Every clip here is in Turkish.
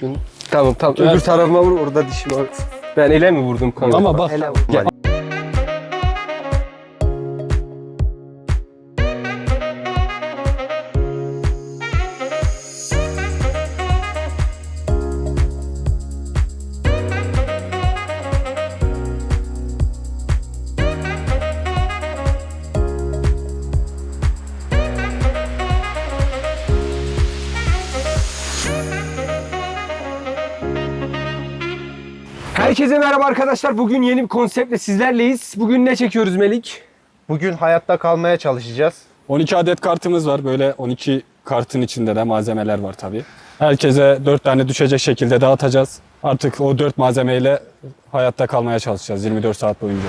Şunu, tamam tamam. Öbür tarafıma vur orada dişim var. Ben ele mi vurdum kanka? Ama bak. Hele Gel. Arkadaşlar. Bugün yeni bir konseptle sizlerleyiz. Bugün ne çekiyoruz Melik? Bugün hayatta kalmaya çalışacağız. 12 adet kartımız var. Böyle 12 kartın içinde de malzemeler var tabii. Herkese 4 tane düşecek şekilde dağıtacağız. Artık o 4 malzemeyle hayatta kalmaya çalışacağız 24 saat boyunca.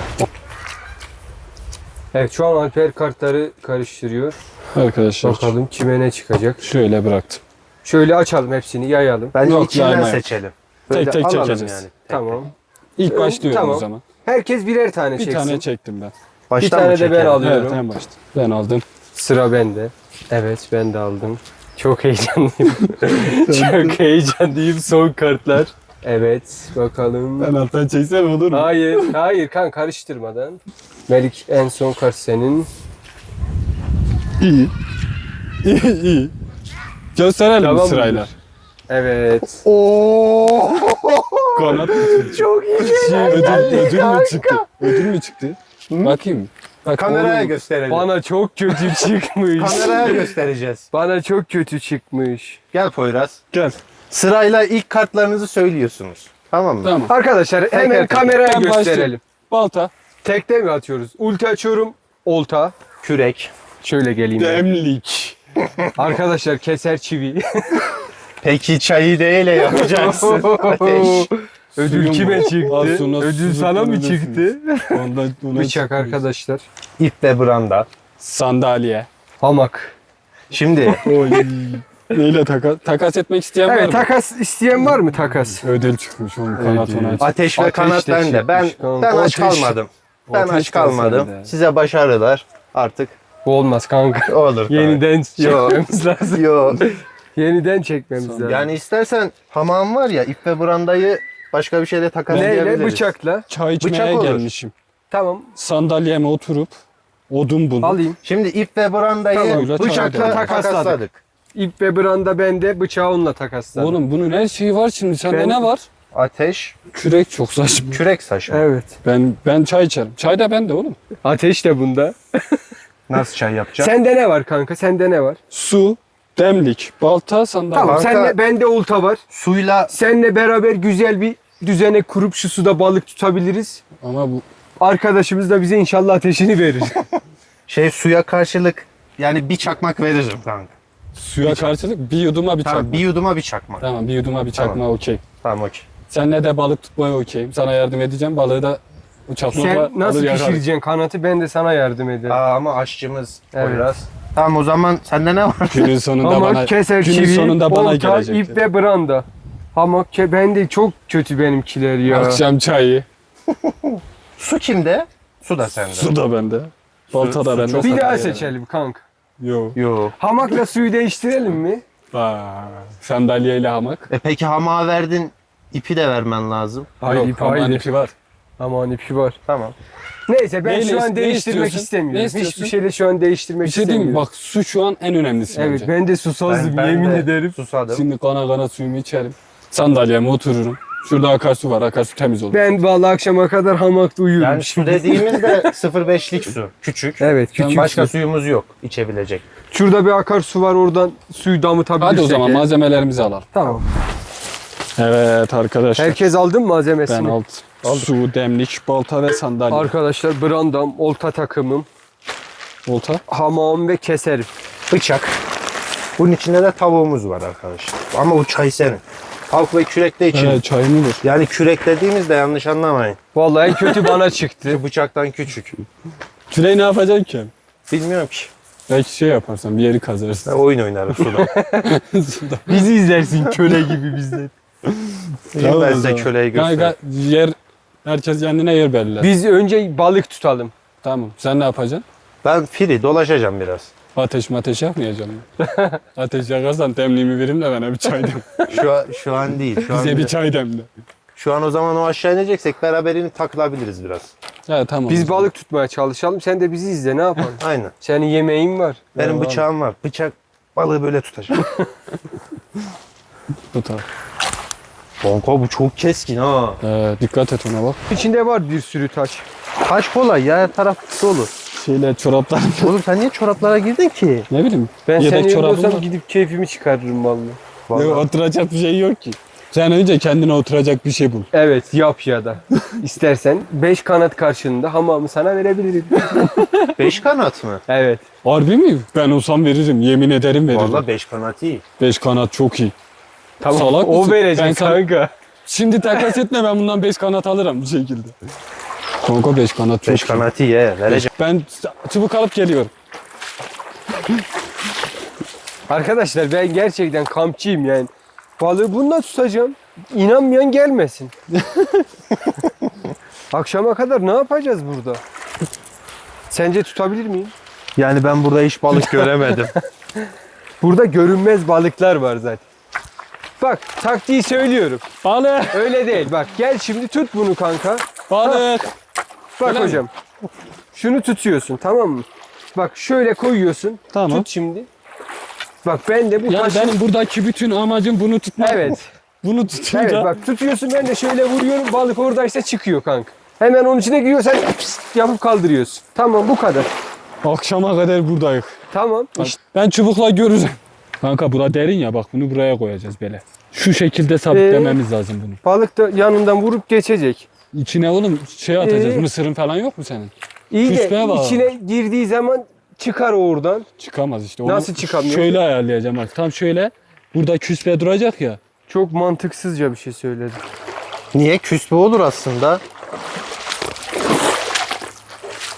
Evet şu an Alper kartları karıştırıyor. Arkadaşlar Bakalım kime ne çıkacak. şöyle bıraktım. Şöyle açalım hepsini yayalım. Bence Yok, içinden yayma yok. seçelim. Tek tek alalım çekeceğiz. Yani. Tek Tamam. İlk Ee, başlıyorum tamam. o zaman. Herkes birer tane Bir çeksin. tane çektim ben. Baştan Bir tane de ben. Alıyorum. Evet en başta. Ben aldım. Sıra bende. Evet ben de aldım. Çok heyecanlıyım. Çok heyecanlıyım son kartlar. Evet bakalım. Ben alttan çeksem olur mu? Hayır, hayır kan karıştırmadan. Melik en son kart senin. İyi. İyi iyi. Gösterelim Tamam sırayla. Evet. Oo! Kanat mı çıktı? Çok iyi şeyler Ödül, geldi ödül mü kanka. çıktı? Ödül mü çıktı? Bakayım. Bak, Kameraya oğlum, gösterelim. Bana çok kötü çıkmış. Kameraya göstereceğiz. Bana çok kötü çıkmış. Gel Poyraz. Gel. Sırayla ilk kartlarınızı söylüyorsunuz. Tamam mı? Tamam. Arkadaşlar hemen teker. kameraya Ben gösterelim. başlıyorum. Balta. Tekte mi atıyoruz? Ulti açıyorum. Olta. Kürek. Şöyle geleyim. ben. Demlik. Arkadaşlar keser çivi. Peki çayı neyle yapacaksın? Ateş. Ödül kime çıktı? Suyuna Ödül sana mı çıktı? Ondan, ona Bıçak çıkmıyor. arkadaşlar. İp ve branda. Sandalye. Hamak. Şimdi Oy. Neyle takas, takas etmek isteyen var Evet mı? takas isteyen var mı takas? Ödül çıkmış onun kanat ona. ateş ve Ateş kanat de bende. Ben çıkmış ben aç Ateş. kalmadım. Ben Ateş aç de kalmadım. sende. Size başarılar. Artık Bu olmaz kanka. olur. tabii. Yeniden çekmemiz lazım. Yo. Yeniden çekmemiz lazım. Yani istersen hamam var ya ip ve brandayı başka bir şeyle takaslayabiliriz. Neyle? Bıçakla. Çay içmeye Bıçak olur. gelmişim. Tamam Sandalyeme oturup odun bunu. alayım. Şimdi ip ve brandayı Tamam, bıçakla çağırdım. takasladık. İp ve branda bende, bıçağı onunla takasladım. Oğlum bunun her şeyi var şimdi. Sende Ben- ne var? Ateş, Kürek çok saçma. kürek saçma. Evet. Ben ben çay içerim. Çay da bende oğlum. Ateş de bunda. Nasıl çay yapacağız? Sende ne var kanka? Sende ne var? Su, demlik, balta, sandalye. Tamam. Kanka- Senle bende olta var. Suyla Seninle beraber güzel bir düzene kurup şu suda balık tutabiliriz. Ama bu Arkadaşımız da bize inşallah ateşini verir. şey suya karşılık yani bir çakmak veririm kanka. suya karşılık bir yuduma bir Tamam, çakma. bir yuduma bir çakmak. Tamam bir yuduma bir çakma Tamam. okey. Tamam okey. Senle de balık tutmaya okeyim. Sana yardım edeceğim. Balığı da o çakmakla Sen nasıl alır yakarım. pişireceksin kanatı? Ben de sana yardım ederim. Aa, ama aşçımız Evet. biraz. Tamam o zaman sende ne var? Günün sonunda Hamak, bana keser günün çivi, sonunda bana olta, gelecektir. ip ve branda. Hamak, ke ben de çok kötü benimkiler ya. Akşam çayı. Su kimde? Su da sende. Su da bende. Balta da bende. Bir daha seçelim kanka. bende. Yo. Yo. Hamakla suyu değiştirelim mi? Aa, sandalyeyle hamak. E peki hamağa verdin ipi de vermen lazım. Haydi, Yok, hamakın haydi. ipi var. Aman ipi var. Tamam. Neyse ben Neyle- şu an ne değiştirmek istiyorsun? istemiyorum. Hiçbir şeyle şu an değiştirmek Bir şey diyeyim mi? istemiyorum. Bak su şu an en önemlisi Evet bence. ben de susazdım Ben- ben yemin de ederim. Susadım. Şimdi kana kana suyumu içerim. Sandalyeme otururum. Şurada akarsu var. Akarsu temiz olur. Ben vallahi akşama kadar hamakta uyuyorum. Yani su dediğimizde 0.5'lik su. Küçük. Evet küçük Başka su. suyumuz yok içebilecek. Şurada bir akarsu var oradan suyu damıtabilirsek. Hadi o zaman malzemelerimizi alalım. Tamam. Evet arkadaşlar. Herkes aldı mı ben malzemesini? alt. Su, demlik, balta ve sandalye. Arkadaşlar brandam, olta takımım, Olta. hamağım ve keserim. Bıçak. Bunun içinde de tavuğumuz var arkadaşlar. Ama o çay senin. Tavuk ve kürek de için. Evet çayımı ver. Yani kürek dediğimizde yanlış anlamayın. Vallahi en kötü bana çıktı. Şu bıçaktan küçük. Küreği ne yapacaksın ki? Bilmiyorum ki. Belki şey yaparsan bir yeri Ben kazarsın. oyun oynarım suda. Suda. Bizi izlersin köle gibi bizden. Tamam ben o size zaman. köleyi göstereyim. Kanka yer herkes kendine yer belirler. Biz önce balık tutalım. Tamam. Sen ne yapacaksın? Ben free dolaşacağım biraz. Ateş mateş yakmayacağım. Ateş yakarsan demliğimi verim de bana bir çay dem. Şu an, şu an değil. Şu an, Bize bir çay demle. şu an o zaman o aşağı ineceksek beraber inip takılabiliriz biraz. Ya tamam. Biz balık tutmaya çalışalım. Sen de bizi izle ne yapalım? Aynen. Senin yemeğin var. Benim Tamam. bıçağım var. Bıçak balığı böyle tutacak. Tutar. Bonko bu çok keskin ha. Ee, dikkat et ona bak. İçinde var bir sürü taş. Taş kolay ya her taraf dolu. Şeyle çoraplar. Oğlum sen niye çoraplara girdin ki? ne bileyim. Ben Yedek seni var. gidip keyfimi çıkarırım vallahi. Vallahi. Yok, oturacak bir şey yok ki. Sen önce kendine oturacak bir şey bul. Evet yap ya da. İstersen 5 kanat karşılığında hamamı sana verebilirim. Beş kanat mı? evet. Harbi mi? Ben olsam veririm. Yemin ederim veririm. Vallahi beş kanat iyi. Beş kanat çok iyi. Tamam Salak o mısın? Ben verecek sana- kanka. Şimdi takas etme ben bundan beş kanat alırım bir şekilde. Kanka beş kanat çok Beş iyi. kanat iyi he. Vereceğim. Ben çubuk alıp geliyorum. Arkadaşlar ben gerçekten kampçıyım yani. Balığı bununla tutacağım. İnanmayan gelmesin. Akşama kadar ne yapacağız burada? Sence tutabilir miyim? Yani ben burada hiç balık göremedim. Burada görünmez balıklar var zaten. Bak taktiği söylüyorum. Balık! Öyle değil. Bak gel şimdi tut bunu kanka. Balık! Bak Öyle mi? hocam. Şunu tutuyorsun tamam mı? Bak şöyle koyuyorsun. Tamam. Tut şimdi. Bak ben de bu Yani taşı... benim buradaki bütün amacım bunu tutmak. Evet. Bunu tutunca Evet bak tutuyorsun ben de şöyle vuruyorum balık orada işte çıkıyor kanka. Hemen onun içine giriyor sen yapıp kaldırıyorsun. Tamam bu kadar. akşama kadar buradayız. Tamam. Bak, İşte Ben çubukla görürüm. Kanka bura derin ya bak bunu buraya koyacağız böyle. Şu şekilde sabitlememiz lazım bunu. balık da yanından vurup geçecek. İçine oğlum şey atacağız. Ee? Mısırın falan yok mu senin? İyi de Küspeye bak. içine girdiği zaman çıkar o oradan. Çıkamaz işte. Nasıl çıkamıyor? Şöyle ayarlayacağım bak. Tam şöyle. Burada küspe duracak ya. Çok mantıksızca bir şey söyledim. Niye? Küspe olur aslında.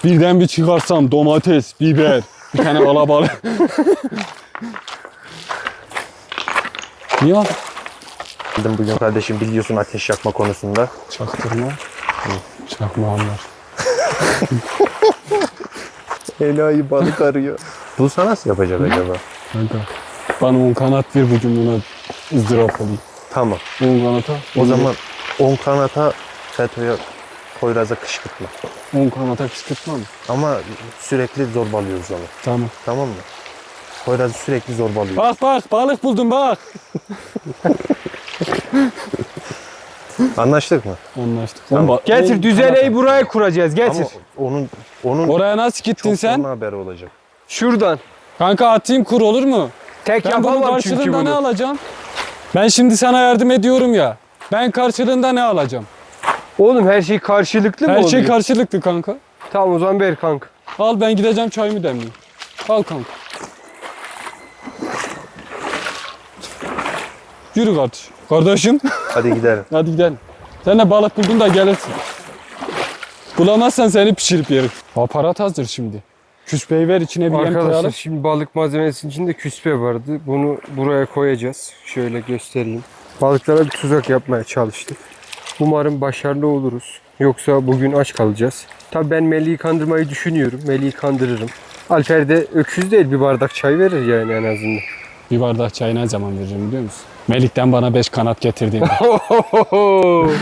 Birden bir çıkarsam domates, biber, bir tane alabalık. Niye Dedim bugün kardeşim biliyorsun ateş yakma konusunda. Çaktırma. Çakma anlar. Enayi balık arıyor. Bulsa nasıl yapacak acaba? Kanka. Bana 10 kanat ver bugün buna ızdırap olayım. Tamam. 10 kanata. O zaman 10 kanata FETÖ'ye Poyraz'a kışkırtma. 10 kanata kışkırtma mı? Ama sürekli zorbalıyoruz onu. Tamam. Tamam mı? Poyraz'ı sürekli zorbalıyoruz. Bak bak balık buldum bak. Anlaştık mı? Anlaştık. Tamam. Oğlum, Getir kanata. buraya kuracağız. Getir. Ama onun onun Oraya nasıl gittin çok sen? sonra haberi olacak. Şuradan. Kanka atayım kur olur mu? Tek Ben bunun yapamam çünkü karşılığında ne bunu. alacağım? Ben şimdi sana yardım ediyorum ya. Ben karşılığında ne alacağım? Oğlum her şey karşılıklı mı Her şey oluyor? karşılıklı kanka. Tamam o zaman ver kanka. Al ben gideceğim çayımı demleyeyim. Al kanka. Yürü kardeş. Kardeşim Hadi gidelim. hadi gidelim. Sen de balık buldun da gelirsin. Bulamazsan seni pişirip yerim. Aparat hazır şimdi. Küspeyi ver içine bir yem Arkadaşlar koyalım. şimdi balık malzemesinin içinde küspe vardı. Bunu buraya koyacağız. Şöyle göstereyim. Balıklara bir tuzak yapmaya çalıştık. Umarım başarılı oluruz. Yoksa bugün aç kalacağız. Tabii ben Melih'i kandırmayı düşünüyorum. Melih'i kandırırım. Alper de öküz değil bir bardak çay verir yani en azından. Bir bardak çay ne zaman veririm biliyor musun? Melik'ten bana 5 kanat getirdiğinde.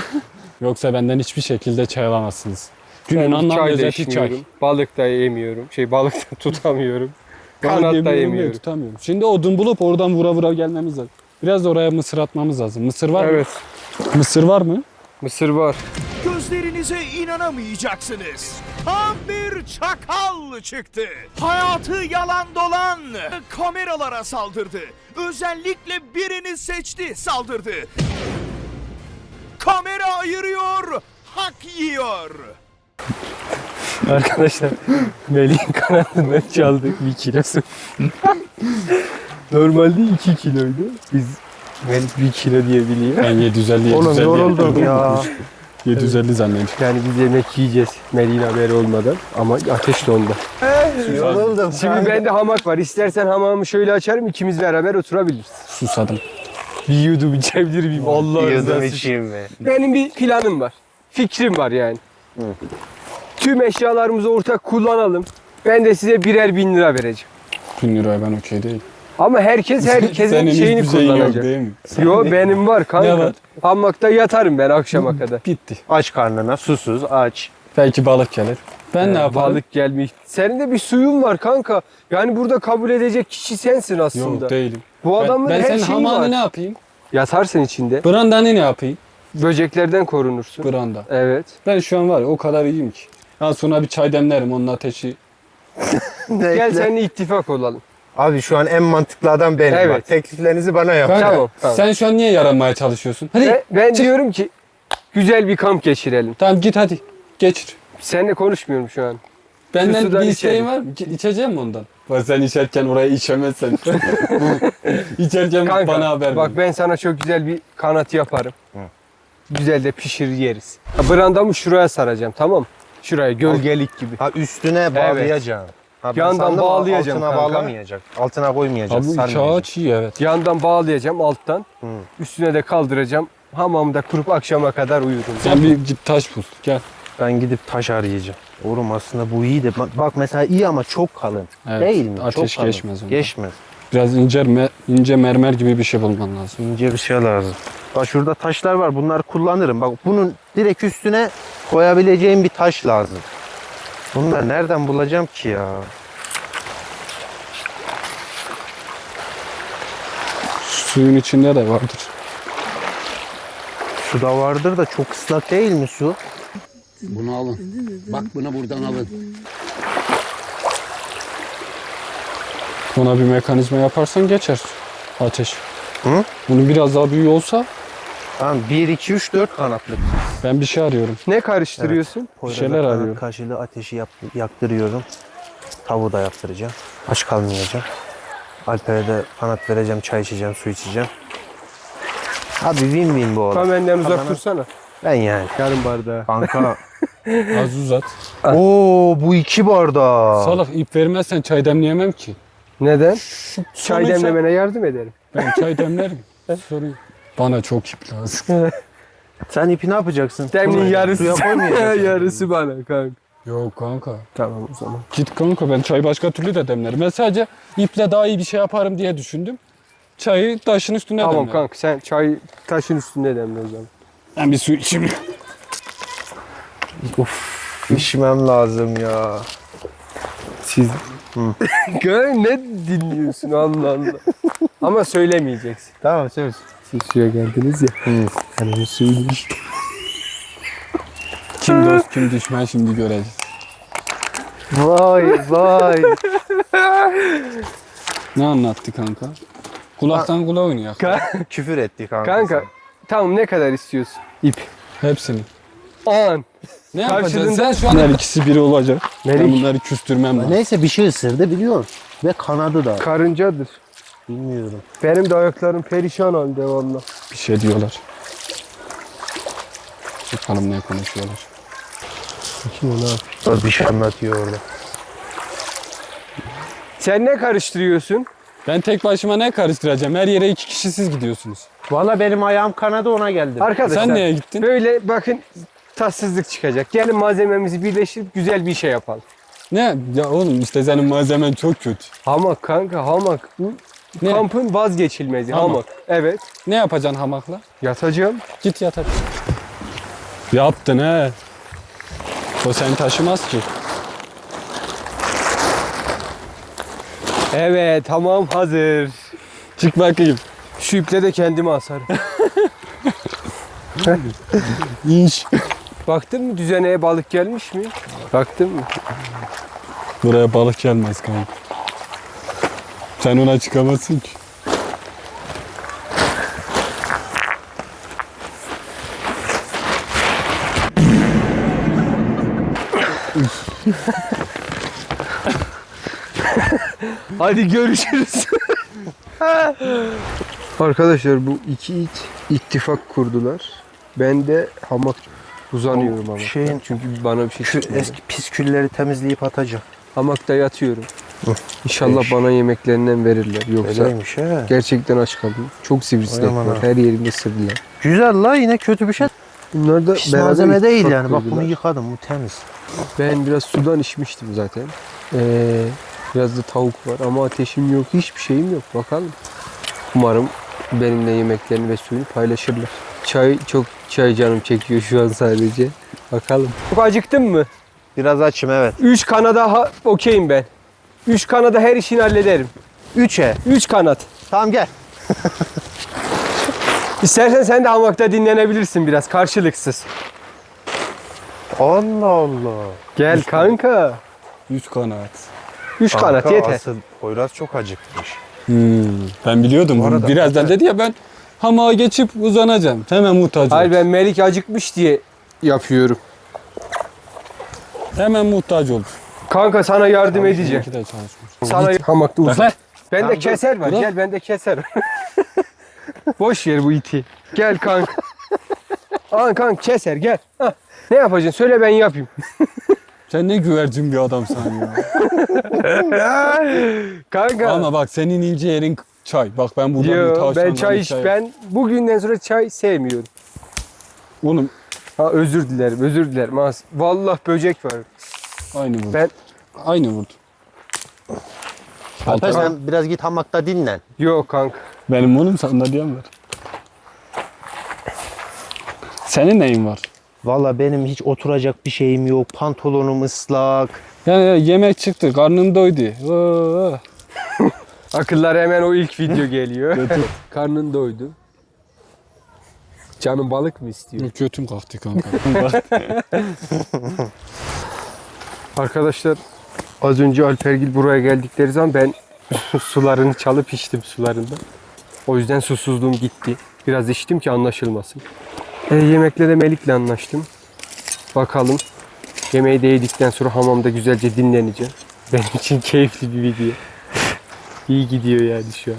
Yoksa benden hiçbir şekilde çay alamazsınız. Günün anlam lezzeti çay. Balık da yemiyorum. Şey balık da tutamıyorum. Kanat da yemiyorum tutamıyorum. Şimdi odun bulup oradan vura vura gelmemiz lazım. Biraz da oraya mısır atmamız lazım. Mısır var Evet. mı? Mısır var mı? Mısır var. Gözlerinize inanamayacaksınız. Tam bir çakal çıktı. Hayatı yalan dolan kameralara saldırdı. Özellikle birini seçti saldırdı. Kamera ayırıyor, hak yiyor. Arkadaşlar Melih'in kanadından çaldık bir kilosu. Normalde 2 kiloydu. Biz Melih 1 kilo diye biliyor. Ben 750 750. Oğlum yoruldum ya. 750 zannediyorum. Yani biz yemek yiyeceğiz Melih'in haberi olmadan ama ateş de onda. Yoruldum. Şimdi bende hamak var. İstersen hamamı şöyle açarım ikimiz beraber oturabiliriz. Susadım. Bir yudum içebilir miyim? Allah rızası için. içeyim mi? Benim bir planım var. Fikrim var yani. Tüm eşyalarımızı ortak kullanalım. Ben de size birer bin lira vereceğim. bin liraya ben okey değil. Ama herkes herkesin Senin şeyini hiçbir şeyin yok kullanacak. değil mi? Yo benim var kanka. Var? Hamakta yatarım ben akşama kadar. Bitti. Aç karnına, susuz, aç. Belki balık gelir. Ben ne yaparım? Balık gelmiş. Senin de bir suyun var kanka. Yani burada kabul edecek kişi sensin aslında. Yok değilim. Bu adamın ben, ben her senin şeyi hamağını var. ne yapayım? Yatarsın içinde. Brandanı ne yapayım? Böceklerden korunursun. Branda. Evet. Ben şu an var ya o kadar iyiyim ki. Ya sonra bir çay demlerim onun ateşi. Gel seninle ittifak olalım. Abi şu an en mantıklı adam benim. Evet. Bak, tekliflerinizi bana yap. Kanka, Tamam, tamam. sen şu an niye yaranmaya çalışıyorsun? Hadi Ve ben diyorum ki güzel bir kamp geçirelim. tamam git hadi. Geçir. Seninle konuşmuyorum şu an. Benden sudan bir isteğin içelim. var mı? Git, İçeceğim mi ondan? Bak sen içerken oraya içemezsen. içerken Kanka bana haber bak ver. ben sana çok güzel bir kanat yaparım. Güzel de pişirir yeriz. Brandamı şuraya saracağım tamam mı? Şuraya gölgelik gibi. Ha üstüne bağlayacağım. Ha, ben Yandan sandım bağlayacağım Altına kanka. bağlamayacak. Altına koymayacak. Abi sarmayacak. ağaç iyi evet. Yandan bağlayacağım alttan. Hı. Üstüne de kaldıracağım. Hamamda kurup akşama kadar uyurum. Sen bir git taş bul. Gel. Ben gidip taş arayacağım. Oğlum aslında bu iyi de bak, bak mesela iyi ama çok kalın. Evet, Değil mi? ateş çok kalın. geçmez ondan. Geçmez. Biraz ince, me- ince mermer gibi bir şey bulman lazım. İnce bir şey lazım. Bak şurada taşlar var. Bunları kullanırım. Bak bunun direkt üstüne koyabileceğim bir taş lazım. Bunları nereden bulacağım ki ya? Suyun içinde de vardır. Suda vardır da çok ıslak değil mi su? Bunu alın. Bak bunu buradan alın. Ona bir mekanizma yaparsan geçer ateş. Hı? Bunun biraz daha büyüğü olsa Tamam 1, 2, 3, 4 kanatlı. ben bir şey arıyorum. Ne karıştırıyorsun? Bir şeyler kanat arıyorum. Karşılığı ateşi yap, yaktırıyorum. Tavuğu da yaptıracağım. Aç kalmayacağım. Alper'e de kanat vereceğim, çay içeceğim, su içeceğim. Abi win win bu oğlum. Tam benden uzak dursana. Ben yani. Yarım bardağı. Kanka. Az uzat. Oo bu iki bardak. Salak ip vermezsen çay demleyemem ki. Neden? Çay demlemene yardım ederim. Ben çay demlerim. Sorun. Bana çok ip lazım. Sen ipi ne yapacaksın? Suya yarısı. koymayacaksın. yarısı bana kanka. Yok kanka. Tamam o zaman. Git kanka ben çayı başka türlü de demlerim. Ben sadece iple daha iyi bir şey yaparım diye düşündüm. Çayı taşın üstüne Tamam demlerim. kanka sen çay taşın üstünde demle o zaman. Ben bir su içeyim. İçmem lazım ya. Siz Gör ne dinliyorsun Allah Allah. Ama söylemeyeceksin. Tamam söz. Siz suya geldiniz ya. Ben onu söyleyeyim. Kim dost kim düşman şimdi göreceğiz. Vay vay. Ne anlattı kanka? Kulaktan kulağa oynuyor. Küfür etti kanka. Kanka tamam ne kadar istiyorsun? İp. Hepsini. An. Ne yapacaksın? Karşılığında- Sen şu an her ikisi biri olacak. Ben Melik. bunları küstürmem lazım. Neyse bir şey ısırdı biliyor Ve kanadı da. Karıncadır. Bilmiyorum. Benim de ayaklarım perişan halde valla. Bir şey diyorlar. Bakalım ne konuşuyorlar. Kim o ne yapıyor? Bir şey anlatıyor orada. Sen ne karıştırıyorsun? Ben tek başıma ne karıştıracağım? Her yere iki kişi siz gidiyorsunuz. Valla benim ayağım kanadı ona geldi. Arkadaşlar Sen neye gittin? böyle bakın tatsızlık çıkacak. Gelin malzememizi birleştirip güzel bir şey yapalım. Ne? Ya oğlum işte senin malzemen çok kötü. Hamak kanka hamak. Ne? kampın vazgeçilmezi Hamak. hamak. Evet. Ne yapacaksın hamakla? Yatacağım. Git yat hadi. Yaptın he. O seni taşımaz ki. Evet tamam hazır. Çık bakayım. Şu iple de kendimi asarım. İnş. Baktın mı düzeneye balık gelmiş mi? Baktın mı? Buraya balık gelmez kanka. Sen ona çıkamazsın ki. Hadi görüşürüz. Arkadaşlar bu iki it ittifak kurdular. Ben de hamak uzanıyorum ama. şeyin- çünkü bana bir şey Şu çıkmadı. eski pis külleri temizleyip atacağım. Hamakta yatıyorum. Hı. İnşallah Değiş. bana yemeklerinden verirler. Yoksa Öyleymiş he. gerçekten aç kaldım. Çok sivrisinek Aman var. ha. Her yerimde ısırdılar. Güzel la yine kötü bir şey. Bunlar da Pis beraber malzeme değil ittifak yani. Bak bunu kurdular. yıkadım bu temiz. Ben biraz sudan içmiştim zaten. Ee, Biraz da tavuk var ama ateşim yok. Hiçbir şeyim yok. Bakalım. Umarım benimle yemeklerini ve suyunu paylaşırlar. Çay çok çay canım çekiyor şu an sadece. Bakalım. Çok acıktın mı? Biraz açım evet. 3 kanada ha- okeyim ben. 3 kanada her işini hallederim. Üçe. 3 kanat. Tamam gel. İstersen sen de hamakta dinlenebilirsin biraz karşılıksız. Allah Allah. Gel kanka. 3 kanat. 3 kanat Kanka, yeter. Asıl Poyraz çok acıkmış. Hmm, ben biliyordum. Bu arada- Birazdan dedi ya ben hamağa geçip uzanacağım. Hemen muhtaç Hayır ben Melik acıkmış diye yapıyorum. Hemen muhtaç ol. Kanka sana yardım edeceğim. İki de çalışmış. Sana hamakta Bende Tamam, dur. keser var. Gel bende keser. Boş ver bu iti. Gel kanka. Aa kanka keser gel. Hah. Ne yapacaksın? Söyle ben yapayım. Sen ne güvercin bir adamsın ya. Kanka. Ama bak senin ince yerin çay. Bak ben buradan bir Yo, tavşanla ben bir çay iç ben bugünden sonra çay sevmiyorum. Oğlum Ha özür dilerim, özür dilerim. Az. Vallahi böcek var. aynı vurdu. Ben Aynı vurdu. Alper sen biraz git hamakta dinlen. yok kanka. Benim oğlum sandalyem var. Senin neyin var? Valla benim hiç oturacak bir şeyim yok. Pantolonum ıslak. Yani ya yemek çıktı, karnın doydu. Oo. Akıllar hemen o ilk video geliyor. Karnın doydu. Canın balık mı istiyor? Götüm kalktı kanka. Arkadaşlar az önce Alpergil buraya geldikleri zaman ben sularını çalıp içtim sularında. O yüzden susuzluğum gitti. Biraz içtim ki anlaşılmasın. E, yemekle de Melik'le anlaştım. Bakalım. Yemeği de yedikten sonra hamamda güzelce dinleneceğim. Benim için keyifli bir video. İyi gidiyor yani şu an.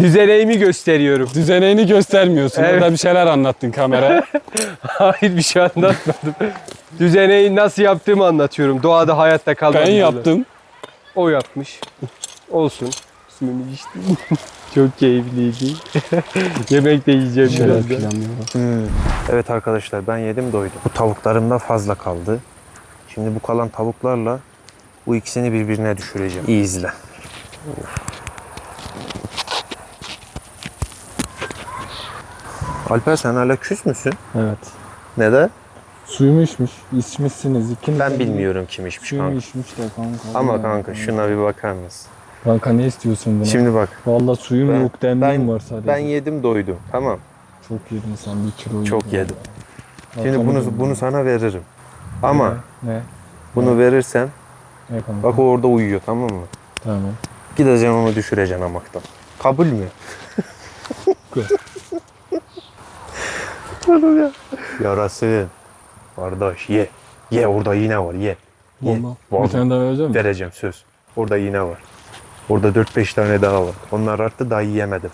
Düzeneğimi gösteriyorum. Düzeneğini göstermiyorsun. Evet. Orada bir şeyler anlattın kameraya. Hayır bir şey anlatmadım. Düzeneği nasıl yaptığımı anlatıyorum. Doğada hayatta kalmak. ben yaptım. O yapmış. Olsun. Suyunu içtim. Çok keyifliydi. Yemek de yiyeceğim birazdan. planlıyorum. Evet arkadaşlar ben yedim doydum. Bu tavuklarım da fazla kaldı. Şimdi bu kalan tavuklarla bu ikisini birbirine düşüreceğim. İyi izle. Alper sen hala küs müsün? Evet. Neden? Suyumu içmiş. İçmişsiniz ikiniz. Ben bilmiyorum kim içmiş Suyumu kanka. içmiş de kanka. Ama Ya. kanka şuna bir bakar mısın? Kanka ne istiyorsun buna? Şimdi bak Vallahi suyum Ben- yok demliğim ben- var sadece. ben yedim doydum tamam. Çok yedin sen bir kilo Çok yedim. Şimdi bunu bunu sana veririm. Ama Ne? bunu verirsem Ne kanka? bak o orada uyuyor tamam mı? Tamam. Gideceksin onu düşüreceksin hamaktan. Kabul mü? Oğlum ya. Yarasın. Kardeş ye. Ye orada iğne var ye. Ye. Olma. Vallahi. Bir tane daha vereceğim mi? Vereceğim söz. Orada iğne var. Orada 4-5 tane daha var. Onlar arttı daha yiyemedim.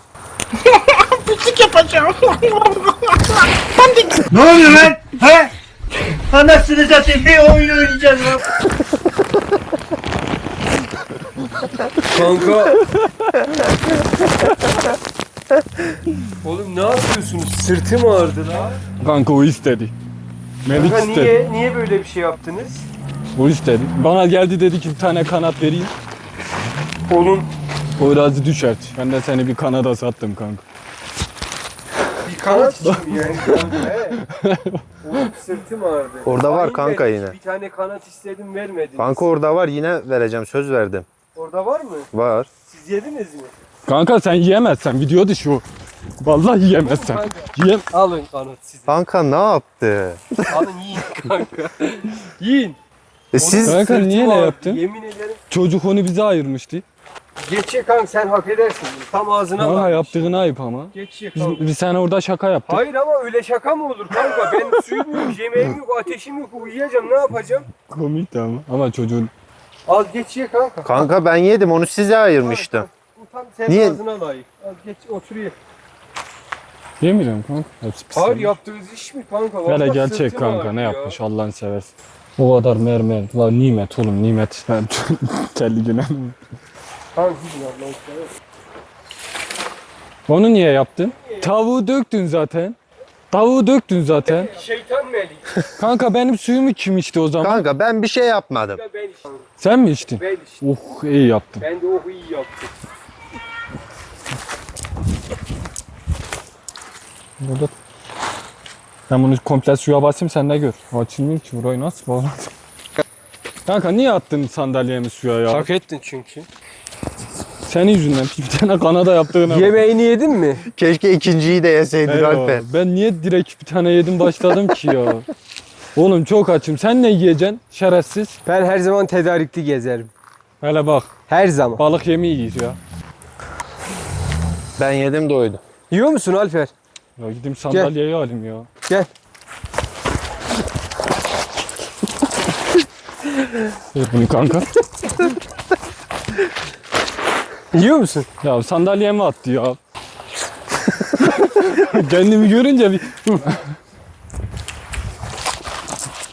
Ne oluyor lan? He? Anasını satayım bir oyun oynayacağız lan. Kanka. Oğlum ne yapıyorsunuz? Sırtım ağrıdı la. Kanka o istedi. Melik Kanka istedi. niye, niye böyle bir şey yaptınız? O istedi. Bana geldi dedi ki bir tane kanat vereyim. Oğlum O razı düşert. Ben de seni bir kanada sattım kanka. bir kanat için mi yani kanka he? Oğlum sırtım ağrıdı. Orada var Hain kanka vermiş. yine. Bir tane kanat istedim vermediniz. Kanka orada var yine vereceğim söz verdim. Orada var mı? Var. Siz yediniz mi? Kanka sen yiyemezsen video dışı o. Vallahi yiyemezsen. Kanka. Yiyem. Alın kanat size. Kanka ne yaptı? Alın yiyin kanka. yiyin. E siz Kanka niye ne yaptın? Yemin ederim. Çocuk onu bize ayırmıştı. Geç ye kanka sen hak edersin. Tam ağzına Kanka bak. yaptığın ayıp ama. Geç ye Biz, kanka. biz sana orada şaka yaptık. Hayır ama öyle şaka mı olur kanka? Ben suyum yok, yemeğim yok, ateşim yok, uyuyacağım ne yapacağım? Komikti ama. Ama çocuğun Al geç ye kanka. Kanka ben yedim onu size ayırmıştım. Bu tam senin Niye? ağzına layık. Al geç otur ye. Yemiyorum kanka. Hepsi pis. Hayır yaptığınız iş mi kanka? Hele Vallahi gerçek sırtım kanka ağrıyor ne ya. yapmış Allah'ını seversin. O kadar mermer. La nimet oğlum nimet. Ben telli güne. Kanka gidin Allah'ını seversen. Onu niye yaptın? Tavuğu döktün zaten. Tavuğu döktün zaten. Şeytan Melih. Kanka benim suyumu kim içti o zaman? Kanka ben bir şey yapmadım. Ben içtim. Sen mi içtin? Ben içtim. Oh iyi yaptın. Ben de oh iyi yaptım. Burada. Ben bunu komple suya basayım sen de gör. Açılmıyor ki burayı nasıl bağladın? Kanka niye attın sandalyemi suya ya? Hak ettin çünkü. Senin yüzünden bir tane Kanada yaptığına bak. Yemeğini yedin mi? Keşke ikinciyi de yeseydin Eyvah. Alper. Ben niye direkt bir tane yedim başladım ki ya? Oğlum çok açım. Sen ne yiyeceksin? Şerefsiz. Ben her zaman tedarikli gezerim. Hele bak. Her zaman. Balık yemeği yiyiz ya. Ben yedim doydum. Yiyor musun Alper? Ya gideyim sandalyeyi alayım ya. Gel. Ver bunu kanka. Yiyor musun? Ya sandalyemi attı ya. Kendimi görünce bir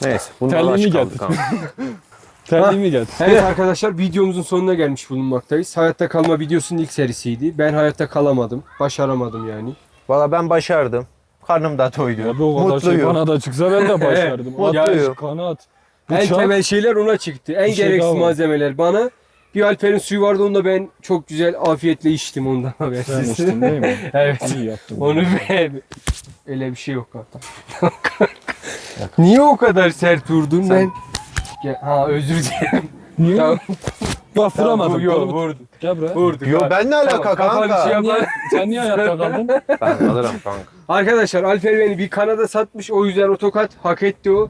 Neyse. Bundan Terliğini aç kaldık getir. kanka. terliğimi geldi. Evet arkadaşlar videomuzun sonuna gelmiş bulunmaktayız. Hayatta kalma videosunun ilk serisiydi. Ben hayatta kalamadım. Başaramadım yani. Valla ben başardım. Karnım da doydu. Abi o kadar şey Mutluyum. bana da çıksa ben de başardım. Mutluyum. At, kanat. En Bıçak. temel şeyler ona çıktı. En Bir şey gereksiz daha var. malzemeler bana. Bir Alper'in suyu vardı onu da ben çok güzel afiyetle içtim ondan Sen habersiz. içtin değil mi? evet. İyi yaptın. Onu ben... Öyle bir şey yok hatta. Niye o kadar sert vurdun ben? Ha özür dilerim. Niye? Tamam. Bak vuramadım. Yok Kolumu- vurdum. Gel buraya. Vurduk. Yo ben ne alaka kanka? şey Sen niye, sen niye hayatta kaldın? Ben alırım kanka. Arkadaşlar Alper beni bir Kanada satmış o yüzden o tokat hak etti o.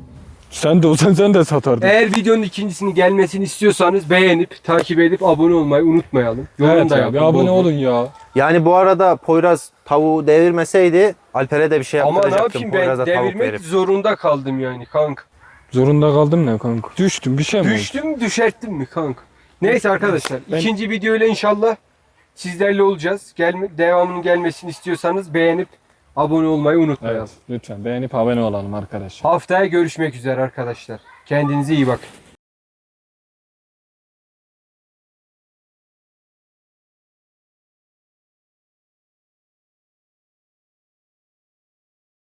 sen de olsan sen de satardın. Eğer videonun ikincisini gelmesini istiyorsanız beğenip takip edip abone olmayı unutmayalım. Yorum evet da ya, yapın. bir bol abone bol. olun ya. Yani bu arada Poyraz tavuğu devirmeseydi Alper'e de bir şey Ama ne yaptıracaktım. yapayım ben Poyraz'a tavuk devirmek verip. zorunda kaldım yani kanka. Zorunda kaldım ne kanka? Düştüm bir şey mi oldu? Düştüm düşerttim mi kanka? Neyse arkadaşlar Ben- ikinci videoyla inşallah sizlerle olacağız. Gelme, devamının gelmesini istiyorsanız beğenip abone olmayı unutmayalım. Evet lütfen beğenip abone olalım arkadaşlar. Haftaya görüşmek üzere arkadaşlar. Kendinize iyi bakın.